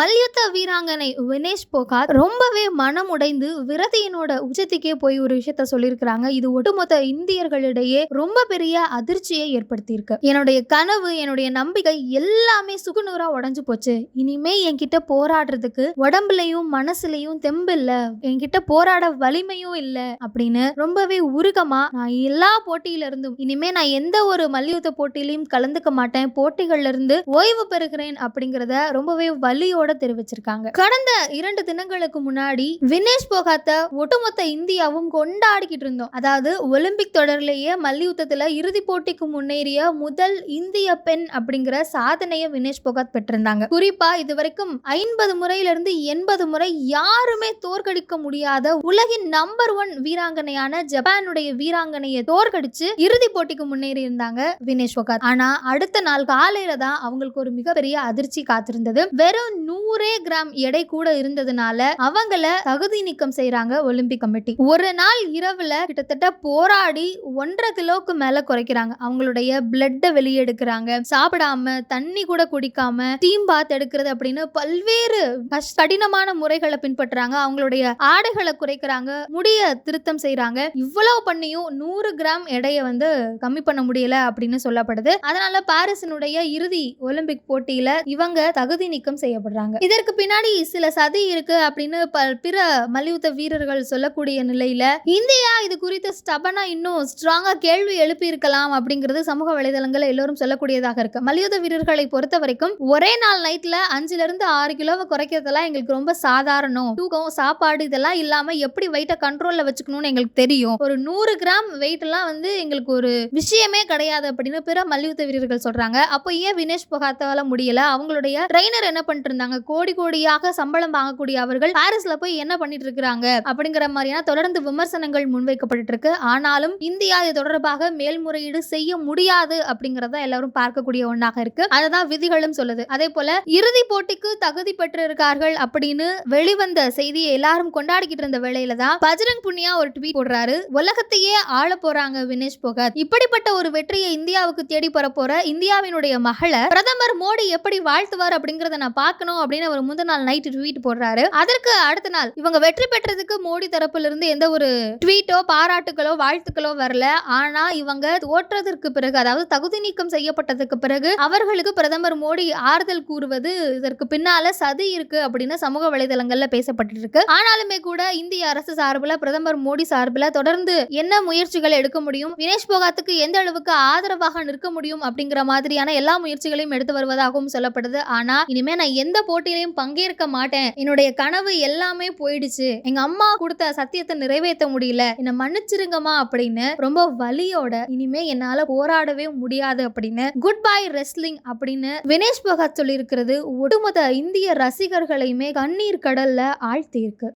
மல்யுத்த வீராங்கனை வினேஷ் போகாத் ரொம்பவே மனம் உடைந்து விரதியினோட உச்சத்துக்கே போய் ஒரு விஷயத்த சொல்லியிருக்கிறாங்க. இது ஒட்டுமொத்த இந்தியர்களிடையே ரொம்ப பெரிய அதிர்ச்சியை ஏற்படுத்தியிருக்கு. என்னுடைய கனவு என்னுடைய நம்பிக்கை எல்லாமே சுகுநூறா உடஞ்சு போச்சு. இனிமே என்கிட்ட போராடுறதுக்கு உடம்புலையும் மனசுலையும் தெம்பு இல்ல. என்கிட்ட போராட வலிமையும் இல்ல அப்படின்னு ரொம்பவே உருகமா நான் எல்லா போட்டியில இருந்தும் இனிமே நான் எந்த ஒரு மல்யுத்த போட்டியிலையும் கலந்துக்க மாட்டேன். போட்டிகள்ல இருந்து ஓய்வு பெறுகிறேன் அப்படிங்கறத ரொம்பவே வலியோட தெரிவிச்சிருக்காங்க. கடந்த இரண்டு தினங்களுக்கு முன்னாடி வினேஷ் போகாத்த ஒட்டுமொத்த இந்தியாவும் கொண்டாடிக்கிட்டு இருந்தோம். அதாவது ஒலிம்பிக் தொடர்லேயே மல்யுத்தத்தில் இறுதி போட்டிக்கு முன்னேறிய முதல் இந்திய பெண் அப்படிங்கிற சாதனையை வினேஷ் போகாத் பெற்றிருந்தாங்க. குறிப்பா இதுவரைக்கும் ஐம்பது முறையிலிருந்து எண்பது முறை யாருமே தோற்கடிக்க முடியாத உலகின் நம்பர் ஒன் வீராங்கனையான ஜப்பானுடைய வீராங்கனையை தோற்கடிச்சு இறுதி போட்டிக்கு முன்னேறி இருந்தாங்க வினேஷ் போகாத். ஆனா அடுத்த நாள் காலையில தான் அவங்களுக்கு ஒரு மிகப்பெரிய அதிர்ச்சி காத்திருந்தது. வெறும் நூறே கிராம் எடை கூட இருந்ததுனால அவங்கள தகுதி நீக்கம் செய்யறாங்க ஒலிம்பிக் கமிட்டி. ஒரு நாள் இரவுல கிட்டத்தட்ட போராடி ஒன்றரை கிலோக்கு மேல குறைக்கிறாங்க. அவங்களுடைய பிளட்டை வெளியெடுக்கிறாங்க. சாப்பிடாம தண்ணி கூட குடிக்காம டீம் பாத் எடுக்கிறது அப்படின்னு பல்வேறு கடினமான முறைகளை பின்பற்றாங்க அவங்களுடைய ஆடைகளை குறைக்கிறாங்க. முடிய திருத்தம் செய்யறாங்க இவ்வளவு பண்ணியும் நூறு கிராம் எடையை வந்து கம்மி பண்ண முடியல அப்படின்னு சொல்லப்படுது. அதனால பாரிஸினுடைய இறுதி ஒலிம்பிக் போட்டியில இவங்க தகுதி நீக்கம் செய்யப்படுறாங்க. இதற்கு பின்னாடி சில சதி இருக்கு அப்படின்னு பிற மல்யுத்த வீரர்கள் சொல்லக்கூடிய நிலையில இந்தியா இது குறித்து ஸ்டபனா இன்னும் ஸ்ட்ராங்கா கேள்வி எழுப்பி இருக்கலாம் அப்படிங்கிறது சமூக வலைதளங்கள் எல்லோரும் சொல்லக்கூடியதாக இருக்கு. மல்யுத்த வீரர்களை பொறுத்த வரைக்கும் ஒரே நாள் நைட்ல அஞ்சுல இருந்து ஆறு கிலோவை குறைக்கிறதெல்லாம் எங்களுக்கு ரொம்ப சாதாரணம். தூக்கம் சாப்பாடு இதெல்லாம் இல்லாம எப்படி வெயிட்டை கண்ட்ரோல்ல வச்சுக்கணும்னு எங்களுக்கு தெரியும். ஒரு நூறு கிராம் வெயிட் எல்லாம் வந்து எங்களுக்கு ஒரு விஷயமே கிடையாது அப்படின்னு பிற மல்யுத்த வீரர்கள் சொல்றாங்க. அப்போ ஏன் வினேஷ் புகாத்தால முடியல? அவங்களுடைய ட்ரைனர் என்ன பண்ணிட்டு இருந்தாங்க? கோடி கோடியாக சம்பளம் வாங்கக்கூடிய அவர்கள் பாரிஸ்ல போய் என்ன பண்ணிட்டு இருக்கிறாங்க அப்படிங்கிற மாதிரியான தொடர்ந்து விமர்சனங்கள் முன்வைக்கப்பட்டு இருக்கு ஆனாலும் இந்தியா இது தொடர்பாக மேல்முறையீடு செய்ய முடியாது அப்படிங்கறத எல்லாரும் பார்க்கக்கூடிய ஒன்றாக இருக்கு. அதுதான் விதிகளும் சொல்லுது. அதே போல இறுதி போட்டிக்கு தகுதி பெற்றிருக்கார்கள் அப்படின்னு வெளிவந்த செய்தியை எல்லாரும் கொண்டாடிக்கிட்டு இருந்த வேளையில தான் பஜ்ரங் புனியா ஒரு ட்வீட் போடுறாரு. உலகத்தையே ஆள போறாங்க வினேஷ் போகத். இப்படிப்பட்ட ஒரு வெற்றியை இந்தியாவுக்கு தேடி போற போற இந்தியாவினுடைய மகளை பிரதமர் மோடி எப்படி வாழ்த்துவார் அப்படிங்கறத நான் பார்க்கணும் அப்படின்னு அவர் முந்தின நாள் நைட் ட்வீட் போடுறாரு. அதற்கு அடுத்த நாள் இவங்க வெற்றி பெற்றதுக்கு மோடி தரப்புல இருந்து எந்த ஒரு ட்வீட்டோ பாராட்டுகளோ வாழ்த்துக்களோ வரல. ஆனா இவங்க தோற்றதற்கு பிறகு அதாவது தகுதி நீக்கம் செய்யப்பட்டதுக்கு பிறகு அவர்களுக்கு பிரதமர் மோடி ஆறுதல் கூறுவது இதற்கு பின்னால சதி இருக்கு அப்படின்னு சமூக வலைதளங்கள்ல பேசப்பட்டு இருக்கு ஆனாலுமே கூட இந்திய அரசு சார்பில் பிரதமர் மோடி சார்பில் தொடர்ந்து என்ன முயற்சிகள் எடுக்க முடியும்? வினேஷ் போகாத்துக்கு எந்த அளவுக்கு ஆதரவாக நிற்க முடியும் அப்படிங்கிற மாதிரியான எல்லா முயற்சிகளையும் எடுத்து வருவதாகவும் சொல்லப்படுது. ஆனா இனிமே நான் எந்த போட்டியிலையும் பங்கேற்க மாட்டேன். என்னுடைய கனவு எல்லாமே போயிடுச்சு. எங்க அம்மா கொடுத்த சத்தியத்தை நிறைவேற்ற முடியல. என்னை மன்னிச்சிருங்கம்மா அப்படின்னு ரொம்ப வலியோட இனிமே என்னால போராடவே முடியாது அப்படின்னு குட் பை ரெஸ்லிங் அப்படின்னு வினேஷ் பகத் சொல்லியிருக்கிறது ஒட்டுமொத்த இந்திய ரசிகர்களையுமே கண்ணீர் கடல்ல ஆழ்த்தியிருக்கு.